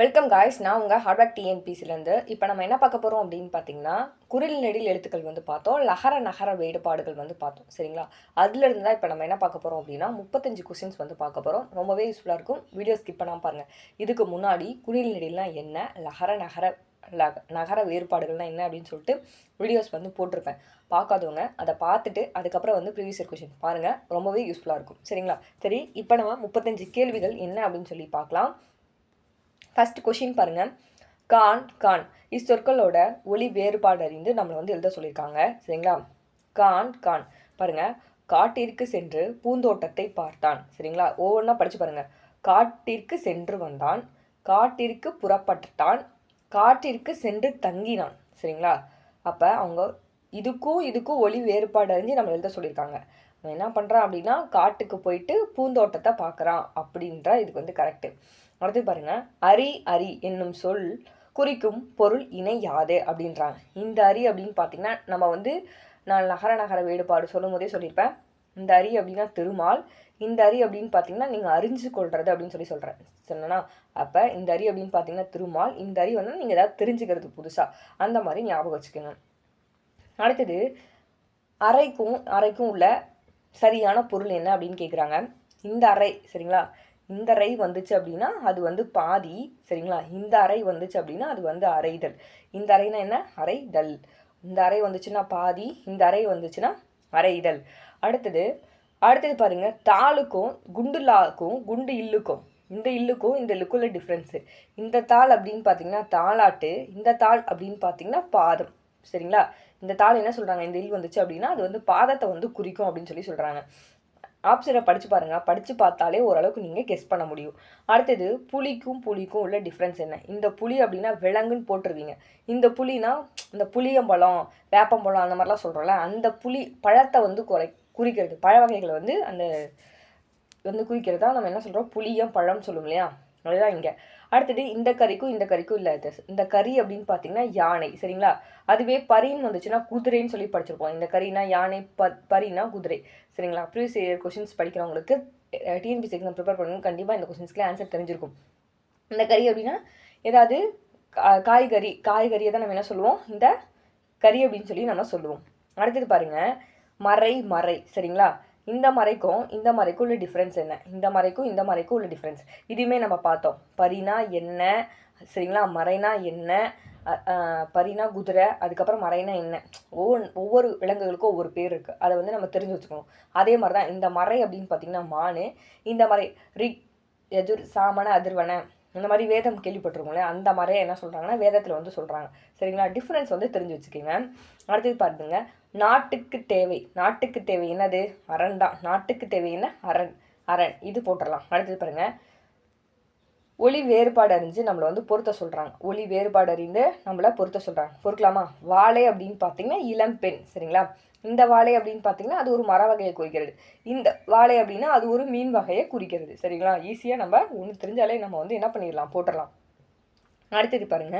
Welcome guys நான் உங்கள் ஹார்ட்வேக் டிஎன்பிசிலேருந்து இப்போ நம்ம என்ன பார்க்க போகிறோம் அப்படின்னு பார்த்தீங்கன்னா குரில் நெடில் எழுத்துக்கள் வந்து பார்த்தோம் லகர நகர வேறுபாடுகள் வந்து பார்த்தோம். சரிங்களா? அதுலேருந்து தான் இப்போ நம்ம என்ன பார்க்க போகிறோம் அப்படின்னா முப்பத்தஞ்சு கொஸ்டின்ஸ் வந்து பார்க்க போகிறோம் ரொம்பவே யூஸ்ஃபுல்லாக இருக்கும். வீடியோ ஸ்கிப் பண்ணாமல் பாருங்கள் இதுக்கு முன்னாடி குரில் நெடில்னால் என்ன லகர நகர லக நகர வேறுபாடுகள்லாம் என்ன அப்படின்னு சொல்லிட்டு வீடியோஸ் வந்து போட்டிருப்பேன். பார்க்காதவங்க அதை பார்த்துட்டு அதுக்கப்புறம் வந்து ப்ரீவியஸ் கொஷின் பாருங்கள் ரொம்பவே யூஸ்ஃபுல்லாக இருக்கும். சரிங்களா? சரி இப்போ நம்ம முப்பத்தஞ்சு கேள்விகள் என்ன அப்படின்னு சொல்லி பார்க்கலாம். ஃபர்ஸ்ட் கொஷின் பாருங்கள் கான் கான் இச்சொற்களோட ஒளி வேறுபாடு அறிந்து நம்மளை வந்து எழுத சொல்லியிருக்காங்க. சரிங்களா? கான் கான் பாருங்கள் காட்டிற்கு சென்று பூந்தோட்டத்தை பார்த்தான். சரிங்களா? ஒவ்வொன்றா படித்து பாருங்கள் காட்டிற்கு சென்று வந்தான். காட்டிற்கு புறப்பட்டான் காட்டிற்கு சென்று தங்கினான். சரிங்களா? அப்போ அவங்க இதுக்கும் இதுக்கும் ஒளி வேறுபாடு அறிஞ்சு நம்ம எழுத சொல்லியிருக்காங்க. அவன் என்ன பண்ணுறான் அப்படின்னா காட்டுக்கு போயிட்டு பூந்தோட்டத்தை பார்க்குறான் அப்படின்ற இதுக்கு வந்து கரெக்டு அடுத்து பாருங்க. அரி அரி என்னும் சொல் குறிக்கும் பொருள் இணை யாது அப்படின்றாங்க. இந்த அரி அப்படின்னு பார்த்தீங்கன்னா நம்ம வந்து நான் நகர நகர வேறுபாடு சொல்லும் போதே சொல்லியிருப்பேன். இந்த அரி அப்படின்னா திருமால் இந்த அரி அப்படின்னு பார்த்தீங்கன்னா நீங்கள் அறிஞ்சு கொள்றது அப்படின்னு சொல்லி சொல்கிறேன் சொன்னா அப்போ இந்த அரி அப்படின்னு பார்த்தீங்கன்னா திருமால் இந்த அரி வந்து நீங்கள் ஏதாவது தெரிஞ்சுக்கிறது புதுசாக அந்த மாதிரி ஞாபகம் வச்சுக்கோங்க. அடுத்தது அறைக்கும் அறைக்கும் உள்ள சரியான பொருள் என்ன? அப்படின்னு கேட்குறாங்க இந்த அறை சரிங்களா? இந்த அறை வந்துச்சு அப்படின்னா அது வந்து பாதி சரிங்களா? இந்த அறை வந்துச்சு அப்படின்னா அது வந்து அறைதல். இந்த அறைனா என்ன? அறைதல். இந்த அறை வந்துச்சுன்னா பாதி இந்த அறை வந்துச்சுன்னா அறைதல். அடுத்தது அடுத்தது பாருங்க தாளுக்கும் குண்டுலாக்கும் குண்டு இல்லுக்கும். இந்த இல்லுக்கும் இந்த இல்லுக்குள்ள டிஃப்ரென்ஸு இந்த தாள் அப்படின்னு பார்த்தீங்கன்னா தாளாட்டு இந்த தாள் அப்படின்னு பார்த்தீங்கன்னா பாதம் சரிங்களா? இந்த தாள் என்ன சொல்கிறாங்க இந்த இல் வந்துச்சு அப்படின்னா அது வந்து பாதத்தை வந்து குறிக்கும் அப்படின்னு சொல்லி சொல்கிறாங்க ஆப்ஷனை படித்து பாருங்கள் படித்து பார்த்தாலே ஓரளவுக்கு நீங்கள் கெஸ் பண்ண முடியும். அடுத்தது புளிக்கும் புளிக்கும் உள்ள டிஃப்ரென்ஸ் என்ன? இந்த புளி அப்படின்னா விலங்குன்னு போட்டுருவீங்க. இந்த புளினா இந்த புளியம்பழம் வேப்பம்பழம் அந்த மாதிரிலாம் சொல்கிறோம்ல அந்த புளி பழத்தை வந்து குறை குறிக்கிறது. பழ வகைகளை வந்து அந்த வந்து குறிக்கிறது தான் நம்ம என்ன சொல்கிறோம் புளியம் பழம் சொல்லும் இல்லையா? அதுதான் இங்கே. அடுத்தது இந்த கறிக்கும் இந்த கறிக்கும் இல்லை இந்த கறி அப்படின்னு பார்த்தீங்கன்னா யானை சரிங்களா? அதுவே பரின்னு வந்துச்சுன்னா குதிரைன்னு சொல்லி படிச்சிருப்போம். இந்த கறினா யானை ப பரினா குதிரை சரிங்களா? ப்ரீவியஸ் இயர் கொஷின்ஸ் படிக்கிறவங்களுக்கு டிஎன்பிசி எக்ஸாம் ப்ரிப்பேர் பண்ணணும் கண்டிப்பாக இந்த கொஷின்ஸ்க்கு ஆன்சர் தெரிஞ்சிருக்கும். இந்த கறி அப்படின்னா ஏதாவது கா- காய்கறி காய்கறியை தான் நம்ம என்ன சொல்லுவோம்? இந்த கறி அப்படின்னு சொல்லி நம்ம சொல்லுவோம். அடுத்தது பாருங்கள் மறை மறை சரிங்களா? இந்த மறைக்கும் இந்த மறைக்கும் உள்ள டிஃப்ரென்ஸ் என்ன? இந்த மறைக்கும் இந்த மறைக்கும் உள்ள டிஃப்ரென்ஸ் இதுவுமே நம்ம பார்த்தோம். பரினா என்ன? சரிங்களா? மறைனா என்ன? பரினா குதிரை அதுக்கப்புறம் மறைனா என்ன? ஒவ்வொரு ஒவ்வொரு விலங்குகளுக்கும் ஒவ்வொரு பேர் இருக்குது அதை வந்து நம்ம தெரிஞ்சு வச்சுக்கணும். அதே மாதிரி தான் இந்த மறை அப்படின்னு பார்த்தீங்கன்னா மானு. இந்த மறை ரிக் எஜுர் சாமன அதிர்வன. இந்த மாதிரி வேதம் கேள்விப்பட்டிருக்கோம்ல அந்த மாதிரியே என்ன சொல்கிறாங்கன்னா வேதத்தில் வந்து சொல்கிறாங்க சரிங்களா? டிஃப்ரென்ஸ் வந்து தெரிஞ்சு வச்சுக்கோங்க. அடுத்தது பாருங்க. நாட்டுக்கு தேவை. நாட்டுக்கு தேவை என்னது? அரண் தான். நாட்டுக்கு தேவை என்ன? அரண். அரண். இது போட்டுடலாம் அடுத்தது பாருங்க. ஒளி வேறுபாடு அறிஞ்சு நம்மளை வந்து பொருத்த சொல்கிறாங்க ஒளி வேறுபாடு அறிந்து நம்மளை பொருத்த சொல்கிறாங்க பொறுக்கலாமா? வாழை அப்படின்னு பார்த்தீங்கன்னா இளம்பெண் சரிங்களா? இந்த வாழை அப்படின்னு பார்த்தீங்கன்னா அது ஒரு மர வகையை குறிக்கிறது. இந்த வாழை அப்படின்னா அது ஒரு மீன் வகையை குறிக்கிறது. சரிங்களா? ஈஸியாக நம்ம ஒன்று தெரிஞ்சாலே நம்ம வந்து என்ன பண்ணிடலாம்? போட்டுடலாம். அடுத்தது பாருங்க.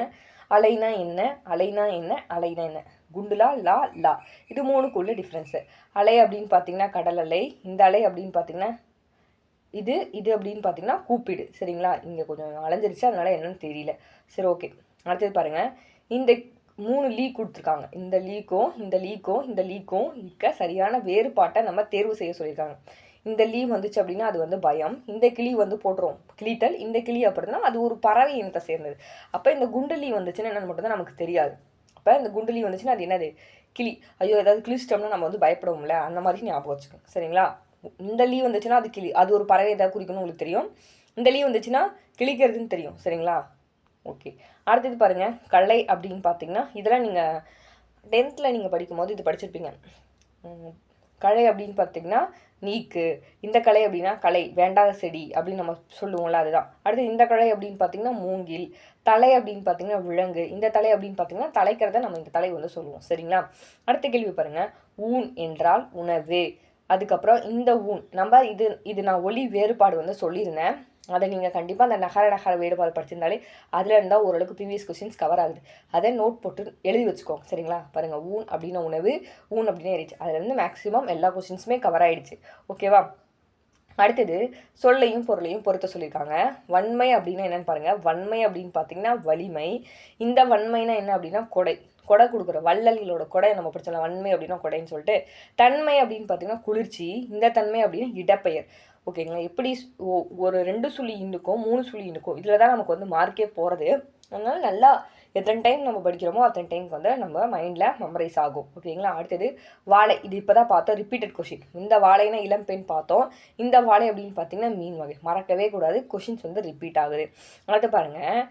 அலைனா என்ன? அலைனா என்ன? அலைனா என்ன? குண்டுலா? லா? லா. இது மூணுக்குள்ள டிஃப்ரென்ஸு அலை அப்படின்னு பார்த்தீங்கன்னா கடல் அலை. இந்த அலை அப்படின்னு பார்த்தீங்கன்னா இது இது அப்படின்னு பார்த்தீங்கன்னா கூப்பிடு. சரிங்களா? இங்கே கொஞ்சம் அலைஞ்சிருச்சு. அதனால என்னன்னு தெரியல. சரி ஓகே அடுத்தது பாருங்கள் இந்த மூணு லீக் கொடுத்துருக்காங்க. இந்த லீக்கும் இந்த லீக்கும் இந்த லீக்கும் இருக்க சரியான வேறுபாட்டை நம்ம தேர்வு செய்ய சொல்லியிருக்காங்க. இந்த லீ வந்துச்சு அப்படின்னா அது வந்து பயம். இந்த கிளி வந்து போட்டுரும். கிளித்தல் இந்த கிளி அப்படின்னா அது ஒரு பறவை இனத்தை சேர்ந்தது. அப்போ இந்த குண்டலி வந்துச்சுன்னா என்னன்னு மட்டும் தான் நமக்கு தெரியாது. அப்போ இந்த குண்டலி வந்துச்சுன்னா அது என்னது? கிளி. ஐயோ ஏதாவது கிழிச்சிட்டோம்னா நம்ம வந்து பயப்படுவோம்ல? அந்த மாதிரி ஞாபகம் வச்சுக்கோங்க. சரிங்களா? இந்த லீ வந்துச்சுன்னா அது கிளி. அது ஒரு பறவை ஏதாவது குறிக்கணும்னு உங்களுக்கு தெரியும். இந்த லீ வந்துச்சுன்னா கிளிக்கிறதுன்னு தெரியும். சரிங்களா? ஓகே அடுத்தது பாருங்க கலை அப்படின்னு பார்த்தீங்கன்னா இதெல்லாம் நீங்கள் டென்த்தில் நீங்கள் படிக்கும்போது இது படிச்சிருப்பீங்க. கலை அப்படின்னு பார்த்தீங்கன்னா நீக்கு இந்த கலை அப்படின்னா கலை வேண்டாத செடி அப்படின்னு நம்ம சொல்லுவோம்ல அதுதான். அடுத்து இந்த கலை அப்படின்னு பார்த்தீங்கன்னா மூங்கில் தலை அப்படின்னு பார்த்தீங்கன்னா விலங்கு இந்த தலை அப்படின்னு பார்த்தீங்கன்னா தலைக்கிறத நம்ம இந்த தலை வந்து சொல்லுவோம் சரிங்களா? அடுத்த கேள்வி பாருங்கள் ஊன் என்றால் உணவு. அதுக்கப்புறம் இந்த ஊன் நம்ம இது இது நான் ஒளி வேறுபாடு வந்து சொல்லியிருந்தேன். அதை நீங்கள் கண்டிப்பாக அந்த நகர நகர வேடுபாடு படிச்சிருந்தாலே அதில் இருந்தால் ஓரளவுக்கு ப்ரீவியஸ் கொஸ்டின்ஸ் கவர் ஆகுது. அதை நோட் போட்டு எழுதி வச்சுக்கோங்க சரிங்களா? பாருங்கள் ஊன் அப்படின்ன உணவு ஊன் அப்படின்னு ஏறிச்சு அதுலேருந்து மேக்ஸிமம் எல்லா கொஸ்டின்ஸுமே கவர் ஆகிடுச்சு ஓகேவா அடுத்தது சொல்லையும் பொருளையும் பொறுத்த சொல்லியிருக்காங்க வன்மை அப்படின்னா என்னென்னு பாருங்கள் வன்மை அப்படின்னு பார்த்தீங்கன்னா வலிமை. இந்த வன்மைனா என்ன அப்படின்னா கொடை. கொடை கொடுக்குற வள்ளல்களோட கொடை நம்ம படிச்சலாம் வன்மை அப்படின்னா கொடைன்னு சொல்லிட்டு. தன்மை அப்படின்னு பார்த்தீங்கன்னா குளிர்ச்சி. இந்த தன்மை அப்படின்னா இடப்பெயர். ஓகேங்களா? எப்படி ஒரு ரெண்டு சுழி இன்னுக்கும் மூணு சுழி இன்னுக்கும் இதில் தான் நமக்கு வந்து மார்க்கே போகிறது அதனால் நல்லா எத்தனை டைம் நம்ம படிக்கிறோமோ அத்தனை டைம்க்கு வந்து நம்ம மைண்டில் மெமரைஸ் ஆகும். ஓகேங்களா? அடுத்தது வாழை. இது இப்போ தான் பார்த்தோம் ரிப்பீட்டட் கொஷின் இந்த வாழைனா இளம் பெண் பார்த்தோம். இந்த வாழை அப்படின்னு பார்த்தீங்கன்னா மீன் வகை. மறக்கவே கூடாது. கொஷின்ஸ் வந்து ரிப்பீட் ஆகுது. அடுத்து பாருங்கள்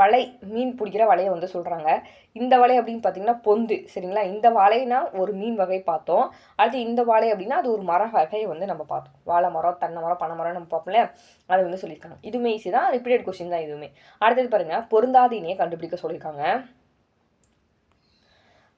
வலை மீன் பிடிக்கிற வலையை வந்து சொல்கிறாங்க இந்த வலை அப்படின்னு பார்த்தீங்கன்னா பொந்து சரிங்களா? இந்த வலைனா ஒரு மீன் வகை பார்த்தோம். அடுத்து இந்த வாழை அப்படின்னா அது ஒரு மர வகையை வந்து நம்ம பார்த்தோம். வாழை மரம் தென்னை மரம் பனை மரம் நம்ம பார்ப்போம்ல அது வந்து சொல்லியிருக்காங்க. இதுவுமே ஈஸி தான். ரிப்பீட்டட் கொஸ்டின் தான் இதுவுமே. அடுத்தது பாருங்கள் பொருந்தாத இணையை கண்டுபிடிக்க சொல்லியிருக்காங்க.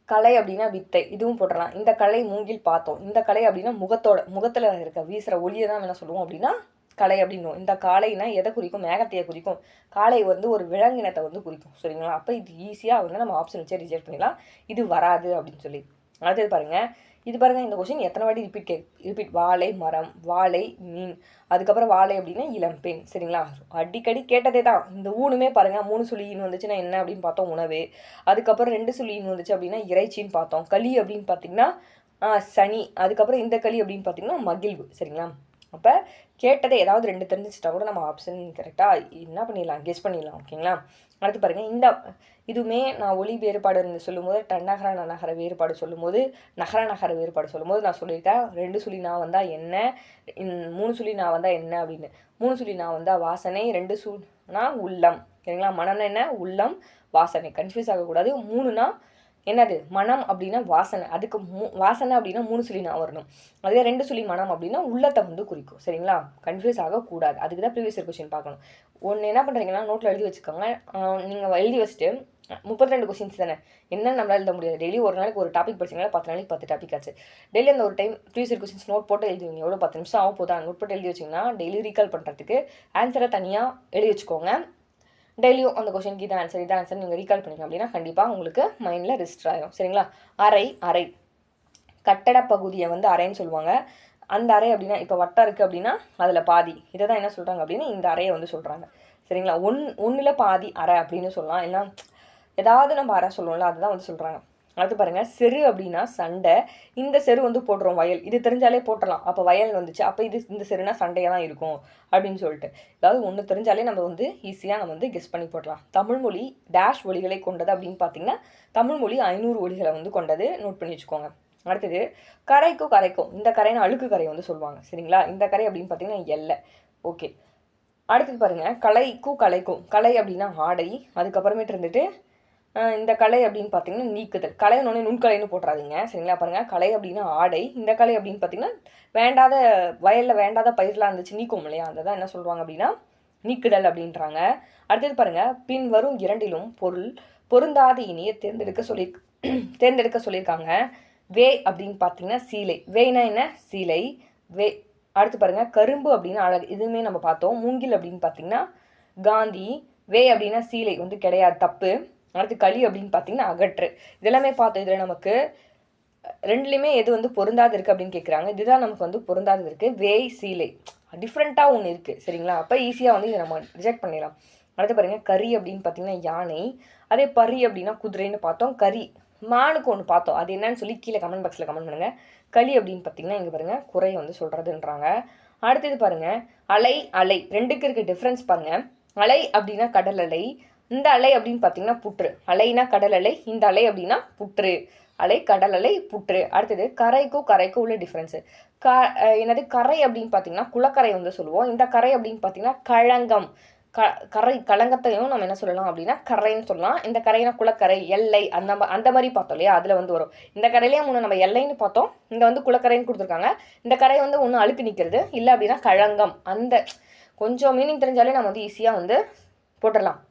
கலை அப்படின்னா வித்தை இதுவும் போட்டுடலாம். இந்த கலை மூங்கில் பார்த்தோம். இந்த கலை அப்படின்னா முகத்தோட முகத்தில் இருக்க வீசுகிற ஒளியை தான் என்ன சொல்லுவோம். அப்படின்னா கலை அப்படின்னும். இந்த காளைனா எதை குறிக்கும்? மேகத்தையை குறிக்கும். காளை வந்து ஒரு விலங்கினத்தை வந்து குறிக்கும். சரிங்களா? அப்போ இது ஈஸியாக வந்து நம்ம ஆப்ஷன் வச்சு ரிஜெக்ட் பண்ணிடலாம். இது வராது அப்படின்னு சொல்லி. அடுத்தது பாருங்கள் இது பாருங்கள் இந்த கொஷின் எத்தனை வாட்டி ரிப்பீட் கே ரிப்பீட் வாழை மரம் வாழை மீன். அதுக்கப்புறம் வாழை அப்படின்னா இளம்பெண் சரிங்களா? அடிக்கடி கேட்டதே தான். இந்த ஊனுமே பாருங்கள் மூணு சுழின்னு வந்துச்சுன்னா என்ன அப்படின்னு பார்த்தோம் உணவு. அதுக்கப்புறம் ரெண்டு சுழின்னு வந்துச்சு அப்படின்னா இறைச்சின்னு பார்த்தோம். களி அப்படின்னு பார்த்தீங்கன்னா சனி. அதுக்கப்புறம் இந்த களி அப்படின்னு பார்த்தீங்கன்னா மகிழ்வு. சரிங்களா? அப்போ கேட்டதை ஏதாவது ரெண்டு தெரிஞ்சுச்சிட்டா கூட நம்ம ஆப்ஷன் கரெக்டாக என்ன பண்ணிடலாம் கெஸ் பண்ணிடலாம் ஓகேங்களா அடுத்து பாருங்கள் இந்த இதுவுமே நான் ஒளி வேறுபாடு சொல்லும்போது டன்னகர நகர வேறுபாடு சொல்லும்போது நகர நகர வேறுபாடு சொல்லும்போது நான் சொல்லியிருக்கேன் ரெண்டு சுழி நான் வந்தால் என்ன மூணு சுழி நான் வந்தால் என்ன அப்படின்னு. மூணு சுழி நான் வந்தால் வாசனை ரெண்டு சுனா உள்ளம். சரிங்களா? மனம்னா என்ன? உள்ளம் வாசனை. கன்ஃபியூஸ் ஆகக்கூடாது. மூணுனா என்னது? மனம் அப்படின்னா வாசனை. அதுக்கு மூ வாசனை அப்படின்னா மூணு சுழி நான் வரணும். அதே ரெண்டு சுழி மனம் அப்படின்னா உள்ளத்தை வந்து குறிக்கும். சரிங்களா? கன்ஃபியூஸ் ஆகக்கூடாது. அதுக்கு தான் ப்ரீவியஸ் கொஸ்டின் பார்க்கணும். ஒன்று என்ன பண்ணுறீங்கன்னா நோட்டில் எழுதி வச்சுக்கோங்க. நீங்கள் எழுதி வச்சுட்டு முப்பத்தி ரெண்டு கொஸ்டின்ஸ் தானே? என்ன நம்மளால எழுத முடியாது. டெய்லி ஒரு நாளைக்கு ஒரு டாபிக் படிச்சிங்கன்னா பத்து நாளைக்கு பத்து டாபிக் ஆச்சு. டெய்லி அந்த ஒரு டைம் ப்ரீவியஸ் கொஸ்டின்ஸ் நோட் போட்டு எழுதுவீங்க எவ்வளோ பத்து நிமிஷம் ஆகும் போதா நோட் போட்டு எழுதி வச்சிங்கன்னா டெய்லி ரீகால் பண்ணுறதுக்கு ஆன்சரை தனியாக எழுதி வச்சுக்கோங்க. டெய்லியும் அந்த கொஷனுக்கு இதான் ஆன்சர் இதான் ஆன்சர் நீங்கள் ரீகால் பண்ணிங்க அப்படின்னா கண்டிப்பாக உங்களுக்கு மைண்டில் ரெஜிஸ்டர் ஆகிடும் சரிங்களா? அறை அறை. கட்டட பகுதியை வந்து அறைன்னு சொல்லுவாங்க. அந்த அறை அப்படின்னா இப்போ வட்டம் இருக்குது அப்படின்னா அதில் பாதி. இதை தான் என்ன சொல்கிறாங்க அப்படின்னா இந்த அறையை வந்து சொல்கிறாங்க சரிங்களா? ஒன் ஒன்றில் பாதி அறை அப்படின்னு சொல்லலாம். ஏன்னா ஏதாவது நம்ம அறை சொல்லுவோம்ல அதுதான் வந்து சொல்கிறாங்க அடுத்து பாருங்கள் செரு அப்படின்னா சண்டை. இந்த செரு வந்து போடுறோம் வயல். இது தெரிஞ்சாலே போட்டலாம் அப்போ வயல் வந்துச்சு. அப்போ இது இந்த செருனா சண்டையாக தான் இருக்கும் அப்படின்னு சொல்லிட்டு. அதாவது ஒன்று தெரிஞ்சாலே நம்ம வந்து ஈஸியாக நம்ம வந்து கெஸ் பண்ணி போடலாம் தமிழ்மொழி டேஷ் ஒலிகளை கொண்டது அப்படின்னு பார்த்தீங்கன்னா தமிழ்மொழி ஐநூறு ஒலிகளை வந்து கொண்டது. நோட் பண்ணி வச்சுக்கோங்க. அடுத்தது கரைக்கும் கரைக்கும் இந்த கரைன்னு அழுக்கு கரை வந்து சொல்லுவாங்க. சரிங்களா? இந்த கரை அப்படின்னு பார்த்தீங்கன்னா எல்லை. ஓகே. அடுத்தது பாருங்கள் கலைக்கும் கலைக்கும் கலை அப்படின்னா ஆடை. அதுக்கப்புறமேட்டு இருந்துட்டு இந்த கலை அப்படின்னு பார்த்தீங்கன்னா நீக்குதல். கலைன்னு நுண்கலைன்னு போட்டுறாதீங்க. சரிங்களா? பாருங்கள் கலை அப்படின்னா ஆடை. இந்த கலை அப்படின்னு பார்த்தீங்கன்னா வேண்டாத வயலில் வேண்டாத பயிர்லாம் இருந்துச்சு நீக்கும் இல்லையா? அதை தான் என்ன சொல்லுவாங்க அப்படின்னா நீக்குதல் அப்படின்றாங்க. அடுத்தது பாருங்கள் பின் வரும் இரண்டிலும் பொருள். பொருந்தாத இனியை தேர்ந்தெடுக்க சொல்லி தேர்ந்தெடுக்க சொல்லியிருக்காங்க. வே அப்படின்னு பார்த்தீங்கன்னா சீலை. வேனா என்ன? சீலை. வே அடுத்து பாருங்க. கரும்பு அப்படின்னு அழகு இதுவுமே நம்ம பார்த்தோம். மூங்கில் அப்படின்னு பார்த்தீங்கன்னா காந்தி. வே அப்படின்னா சீலை. வந்து கிடையாது. தப்பு. அடுத்து களி அப்படின்னு பார்த்தீங்கன்னா அகற்று. இதெல்லாமே பார்த்தோம். இதில் நமக்கு ரெண்டுலேயுமே எது வந்து பொருந்தாது இருக்குது அப்படின்னு கேட்குறாங்க இதுதான் நமக்கு வந்து பொருந்தாதது இருக்குது வேய் சீலை. டிஃப்ரெண்ட்டாக ஒன்று இருக்குது சரிங்களா? அப்போ ஈஸியாக வந்து இதை நம்ம ரிஜெக்ட் பண்ணிடலாம். அடுத்து பாருங்கள் கறி அப்படின்னு பார்த்தீங்கன்னா யானை. அதே பறி அப்படின்னா குதிரைன்னு பார்த்தோம். கறி மானுக்கு ஒன்று பார்த்தோம். அது என்னன்னு சொல்லி கீழே கமெண்ட் பாக்ஸில் கமெண்ட் பண்ணுங்கள் களி அப்படின்னு பார்த்தீங்கன்னா இங்கே பாருங்கள் குறை வந்து சொல்கிறதுன்றாங்க அடுத்தது பாருங்கள் அலை அலை. ரெண்டுக்கு இருக்க டிஃப்ரென்ஸ் பாருங்கள் அலை அப்படின்னா கடல் அலை. இந்த அலை அப்படின்னு பார்த்தீங்கன்னா புற்று. அலைனா கடல் அலை இந்த அலை அப்படின்னா புற்று. அலை கடல் அலை புற்று. அடுத்தது கரைக்கும் கரைக்கும் உள்ள டிஃப்ரென்ஸு க என்னது? கரை அப்படின்னு பார்த்தீங்கன்னா குளக்கரை வந்து சொல்லுவோம். இந்த கரை அப்படின்னு பார்த்தீங்கன்னா களங்கம் க கரை களங்கத்தையும் நம்ம என்ன சொல்லலாம் அப்படின்னா கரைன்னு சொல்லலாம். இந்த கரைனா குளக்கரை எல்லை அந்த மா- அந்த மாதிரி பார்த்தோம் இல்லையா? அதில் வந்து வரும். இந்த கரையிலே ஒன்று நம்ம எல்லைன்னு பார்த்தோம். இங்கே வந்து குளக்கரைன்னு கொடுத்துருக்காங்க. இந்த கரை வந்து ஒன்று அழுக்கு நிற்கிறது இல்லை அப்படின்னா களங்கம் அந்த கொஞ்சம் மீனிங் தெரிஞ்சாலே நம்ம வந்து ஈஸியாக வந்து போட்டுடலாம்.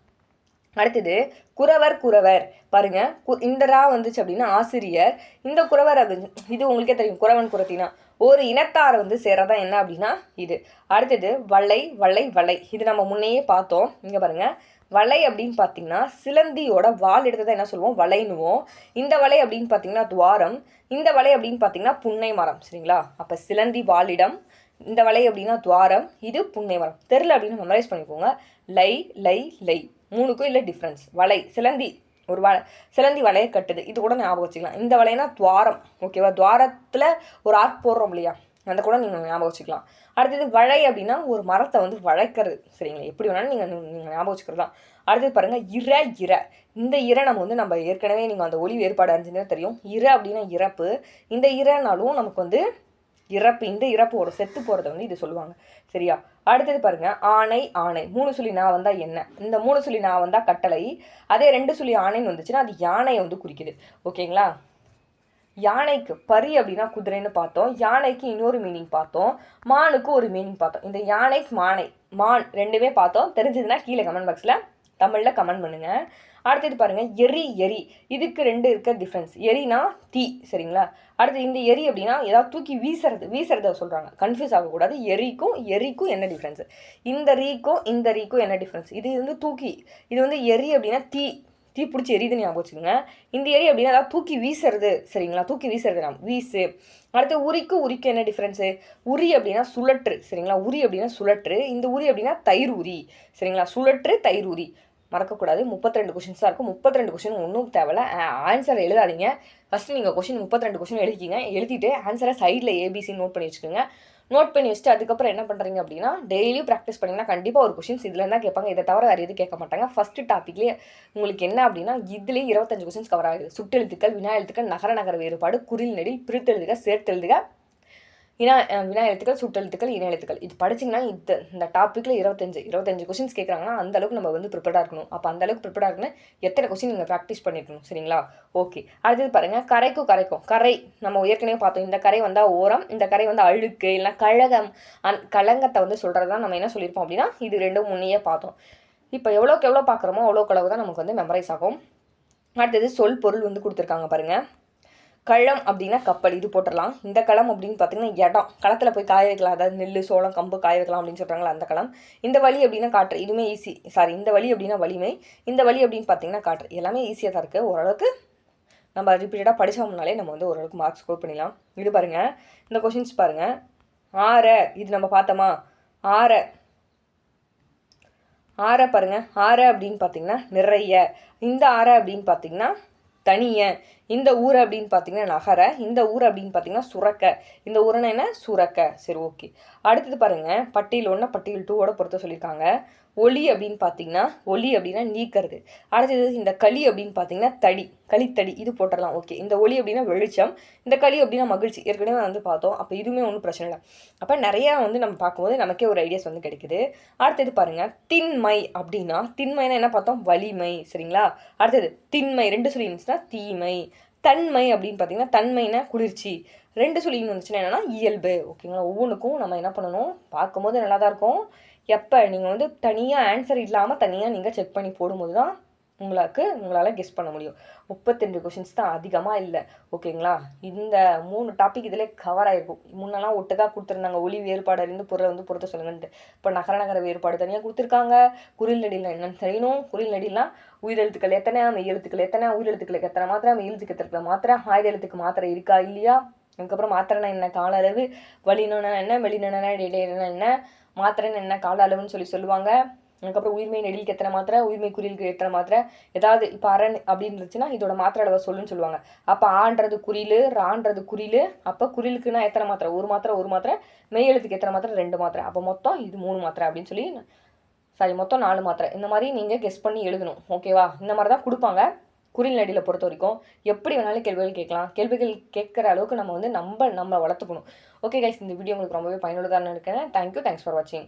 அடுத்தது குறவர் குறவர். பாருங்க கு- இந்த ரா வந்துச்சு அப்படின்னா ஆசிரியர். இந்த குறவர் அது இது உங்களுக்கே தெரியும் குறவன் குறத்தினா. ஒரு இனத்தார் வந்து சேரதான் என்ன அப்படின்னா இது. அடுத்தது வளை வளை வளை. இது நம்ம முன்னையே பார்த்தோம். இங்கே பாருங்க வளை அப்படின்னு பார்த்தீங்கன்னா சிலந்தியோட வால் எடுத்ததை என்ன சொல்லுவோம்? வளைனுவோம் இந்த வலை அப்படின்னு பார்த்தீங்கன்னா துவாரம். இந்த வலை அப்படின்னு பார்த்தீங்கன்னா புன்னை மரம். சரிங்களா? அப்போ சிலந்தி வாலிடம் இந்த வலை அப்படின்னா துவாரம். இது புன்னை மரம். தெரில அப்படின்னு மெமரைஸ் பண்ணிக்கோங்க. லை லை லை. மூணுக்கும் இல்லை டிஃப்ரென்ஸ் வலை சிலந்தி ஒரு வ சிலந்தி வலையை கட்டுது. இது கூட ஞாபகம் வச்சுக்கலாம். இந்த வலைனா துவாரம் ஓகேவா துவாரத்தில் ஒரு ஆர்க் போடுறோம் இல்லையா? அந்த கூட நீங்கள் ஞாபகம் வச்சுக்கலாம். அடுத்தது வழை அப்படின்னா ஒரு மரத்தை வந்து வளைக்கிறது சரிங்களா? எப்படி வேணாலும் நீங்கள் நீங்கள் ஞாபகம் வச்சுக்கிறலாம் அடுத்தது பாருங்கள் இர இர இந்த இர நம்ம வந்து நம்ம ஏற்கனவே நீங்கள் அந்த ஒளி வேறுபாடு அறிஞ்சுன்னு தெரியும். இர அப்படின்னா இறப்பு. இந்த இரனாலும் நமக்கு வந்து இறப்பு இந்த இறப்பு ஒரு செத்து போகிறத வந்து இது சொல்லுவாங்க சரியா? அடுத்தது பாருங்க ஆணை ஆணை. மூணு சொல்லி நான் வந்தா என்ன? இந்த மூணு சொல்லி நான் வந்தா கட்டளை. அதே ரெண்டு சொல்லி ஆணைன்னு வந்துச்சுன்னா அது யானையை வந்து குறிக்குது. ஓகேங்களா? யானைக்கு பரி அப்படின்னா குதிரைன்னு பார்த்தோம். யானைக்கு இன்னொரு மீனிங் பார்த்தோம். மானுக்கு ஒரு மீனிங் பார்த்தோம். இந்த யானைக்கு மானை மான் ரெண்டுமே பார்த்தோம். தெரிஞ்சதுன்னா கீழே கமெண்ட் பாக்ஸில் தமிழில் கமெண்ட் பண்ணுங்கள் அடுத்தது பாருங்கள் எரி எரி. இதுக்கு ரெண்டு இருக்க டிஃப்ரென்ஸ் எரினா தீ சரிங்களா? அடுத்து இந்த எரி அப்படின்னா ஏதாவது தூக்கி வீசுறது வீசுறத சொல்கிறாங்க கன்ஃபியூஸ் ஆகக்கூடாது. எரிக்கும் எரிக்கும் என்ன டிஃப்ரென்ஸ் இந்த ரீக்கும் இந்த ரீக்கும் என்ன டிஃப்ரென்ஸ் இது வந்து தூக்கி. இது வந்து எரி அப்படின்னா தீ. தீ பிடிச்சி எரியுதுன்னு ஞாபகம் வச்சுக்கோங்க. இந்த எரி அப்படின்னா அதாவது தூக்கி வீசுறது சரிங்களா? தூக்கி வீசுறது நாம் வீசு. அடுத்து உரிக்கு உரிக்கு என்ன டிஃப்ரென்ஸு உரி அப்படின்னா சுழற்று சரிங்களா? உரி அப்படின்னா சுழற்று. இந்த உரி அப்படின்னா தயிர் உரி சரிங்களா? சுழற்று தயிர் உரி. மறக்கக்கூடாது. முப்பத்தி ரெண்டு கொஷின்ஸ் தான் இருக்கும். முப்பத்தி ரெண்டு கொஷின் ஒன்றும் தேவையில்ல ஆன்சர் எழுதாதீங்க. ஃபஸ்ட்டு நீங்கள் கொஷின் முப்பத்தி ரெண்டு கொஷின் எழுதிக்கிங்க. எழுதிட்டு ஆன்சரை சைடில் ஏபிசி நோட் பண்ணி வச்சுக்கோங்க. நோட் பண்ணி வச்சுட்டு அதுக்கப்புறம் என்ன பண்ணுறீங்க அப்படின்னா டெய்லியும் ப்ராக்டிஸ் பண்ணிங்கன்னா கண்டிப்பாக ஒரு கொஷின்ஸ் இதில் தான் கேட்பாங்க. இதை தவிர வேறு எதுவும் கேட்க மாட்டாங்க. ஃபஸ்ட்டு டாப்பிக்லேயே உங்களுக்கு என்ன அப்படின்னா இதுலேயே இருபத்தஞ்சு கொஷின்ஸ் கவர் ஆகுது. சுட்டெழுத்துக்கள் வினா எழுத்துக்கள் நகர நகர வேறுபாடு குறில் நெடில் பிரித்தெழுதுக சேர்த்தெழுதுக இனா வினா எழுத்துக்கள் சுட்டெழுத்துக்கள் இன எழுத்துக்கள். இது படிச்சிங்கன்னா இந்த இந்த டாப்பிக்கில் இருபத்தஞ்சு இருபத்தஞ்சு கொஸ்டின்ஸ் கேட்குறாங்கன்னா அந்த அளவுக்கு நம்ம வந்து ப்ரிப்பேர்டாக இருக்கணும். அப்போ அந்த அளவுக்கு ப்ரிப்பேர்டாக இருக்குன்னு எத்தனை கொஸ்டின் நீங்கள் ப்ராக்டிஸ் பண்ணிருக்கணும் சரிங்களா? ஓகே அடுத்தது பாருங்கள் கரைக்கும் கரைக்கும். கரை நம்ம ஏற்கனவே பார்த்தோம். இந்த கரை வந்தால் ஓரம் இந்த கரை வந்து அழுக்கு இல்லைனா கழகம். அந் கலங்கத்தை வந்து சொல்கிறது தான் நம்ம என்ன சொல்லியிருப்போம் அப்படின்னா இது ரெண்டும் முன்னையே பார்த்தோம். இப்போ எவ்வளோக்கு எவ்வளோ பார்க்குறோமோ அவ்வளோக்கு அளவு தான் நமக்கு வந்து மெமரைஸ் ஆகும். அடுத்தது சொல் பொருள் வந்து கொடுத்துருக்காங்க பாருங்கள் களம் அப்படின்னா கப்பல். இது போட்டுடலாம் இந்த களம் அப்படின்னு பார்த்தீங்கன்னா இடம். களத்தில் போய் காய வைக்கலாம். அதாவது நெல் சோளம் கம்பு காய வைக்கலாம் அப்படின்னு சொல்கிறாங்களா அந்த களம். இந்த வழி அப்படின்னா காற்று. இதுவுமே ஈஸி சாரி இந்த வழி அப்படின்னா வலிமை. இந்த வழி அப்படின்னு பார்த்தீங்கன்னா காற்று. எல்லாமே ஈஸியாக தான் இருக்குது ஓரளவுக்கு நம்ம ரிப்பீட்டடாக படித்தோம்னாலே நம்ம வந்து ஓரளவுக்கு மார்க் ஸ்கோர் பண்ணிடலாம். இது பாருங்கள் இந்த கொஷின்ஸ் பாருங்கள் ஆற. இது நம்ம பார்த்தோமா? ஆற. ஆற பாருங்கள் ஆற அப்படின்னு பார்த்தீங்கன்னா நிறைய. இந்த ஆற அப்படின்னு பார்த்தீங்கன்னா தனிய. இந்த ஊர் அப்படின்னு பார்த்தீங்கன்னா நகர இந்த ஊர் அப்படின்னு பார்த்தீங்கன்னா சுரக்க. இந்த ஊரனை என்ன? சுரக்க. சரி ஓகே அடுத்தது பாருங்கள் பட்டியல் ஒன்று பட்டியல் டூவோட பொறுத்த சொல்லியிருக்காங்க. ஒளி அப்படின்னு பார்த்தீங்கன்னா ஒளி அப்படின்னா நீக்கிறது. அடுத்தது இந்த களி அப்படின்னு பார்த்தீங்கன்னா தடி களித்தடி இது போட்டுடலாம். ஓகே இந்த ஒளி அப்படின்னா வெளிச்சம் இந்த களி அப்படின்னா மகிழ்ச்சி. ஏற்கனவே வந்து பார்த்தோம். அப்போ இதுவுமே ஒன்றும் பிரச்சனை இல்லை. அப்போ நிறையா வந்து நம்ம பார்க்கும்போது நமக்கே ஒரு ஐடியாஸ் வந்து கிடைக்குது. அடுத்தது பாருங்கள் திண்மை அப்படின்னா திண்மைனா என்ன பார்த்தோம்? வலிமை சரிங்களா? அடுத்தது திண்மை ரெண்டு சொல்லி இருந்துச்சுன்னா தீமை. தன்மை அப்படின்னு பார்த்தீங்கன்னா தன்மைனா குளிர்ச்சி. ரெண்டு சொல்லின்னு வந்துச்சுன்னா என்னென்னா இயல்பு. ஓகேங்களா ஒவ்வொன்றுக்கும் நம்ம என்ன பண்ணணும்? பார்க்கும்போது நல்லா தான் இருக்கும். எப்போ? நீங்கள் வந்து தனியாக ஆன்சர் இல்லாமல் தனியாக நீங்கள் செக் பண்ணி போடும்போது தான் உங்களுக்கு உங்களால் கெஸ் பண்ண முடியும். முப்பத்தெண்டு கொஷின்ஸ் தான் அதிகமாக இல்லை. ஓகேங்களா இந்த மூணு டாபிக் இதில் கவர் ஆகிருக்கும் முன்னெல்லாம் ஒட்டுக்காக கொடுத்துருந்தாங்க. ஒளி வேறுபாடு அறிந்து பொருளை வந்து பொருத்த சொல்லுங்கன்ட்டு. இப்போ நகர நகர வேறுபாடு தனியாக கொடுத்துருக்காங்க. குறில் நடியில் என்னென்னு தெரியணும். குறில் நடிலாம் உயிரெழுத்துக்கள் எத்தனை? மெய் எழுத்துக்கள் எத்தனை? உயிரெழுத்துக்களுக்கு எத்தனை மாத்திரை? மெய் எழுத்துக்கு மாத்திரை? ஆயுத எழுத்துக்கு மாத்திரை இருக்கா? இல்லையா? அதுக்கப்புறம் மாத்திரைனா என்ன? கால அளவு வலினா என்ன வெளினா இடையினா என்ன மாத்திரைன்னு என்ன கால அளவுன்னு சொல்லி சொல்லுவாங்க. அதுக்கப்புறம் உயிர்மை நெடிலுக்கு எத்தனை மாத்திரை உயிர்மை குறிலுக்கு எத்தனை மாத்திரை ஏதாவது இப்போ அரண் அப்படின்னு இருந்துச்சுன்னா இதோட மாத்திரை அளவை சொல்லுன்னு சொல்லுவாங்க. அப்போ ஆன்றது குறியில் ரான்றது குறியில் அப்போ குறிலுக்குன்னா எத்தனை மாத்திரை? ஒரு மாத்திரை ஒரு மாத்திரை மெய் எழுத்துக்கு எத்தனை மாத்திரை? ரெண்டு மாத்திரை. அப்போ மொத்தம் இது மூணு மாத்திரை அப்படின்னு சொல்லி சாரி மொத்தம் நாலு மாத்திரை. இந்த மாதிரி நீங்கள் கெஸ் பண்ணி எழுதணும். ஓகேவா இந்த மாதிரி தான் கொடுப்பாங்க. குறில் நடியில் பொறுத்த வரைக்கும் எப்படி வேணாலும் கேள்விகள் கேட்கலாம். கேள்விகள் கேட்குற அளவுக்கு நம்ம வந்து நம்ம நம்ம வளர்த்துக்கணும். ஓகே கைஸ் இந்த வீடியோ உங்களுக்கு ரொம்பவே பயனுள்ளதாக நினைக்கிறேன். தேங்க்யூ தேங்க்ஸ் ஃபார் வாட்சிங்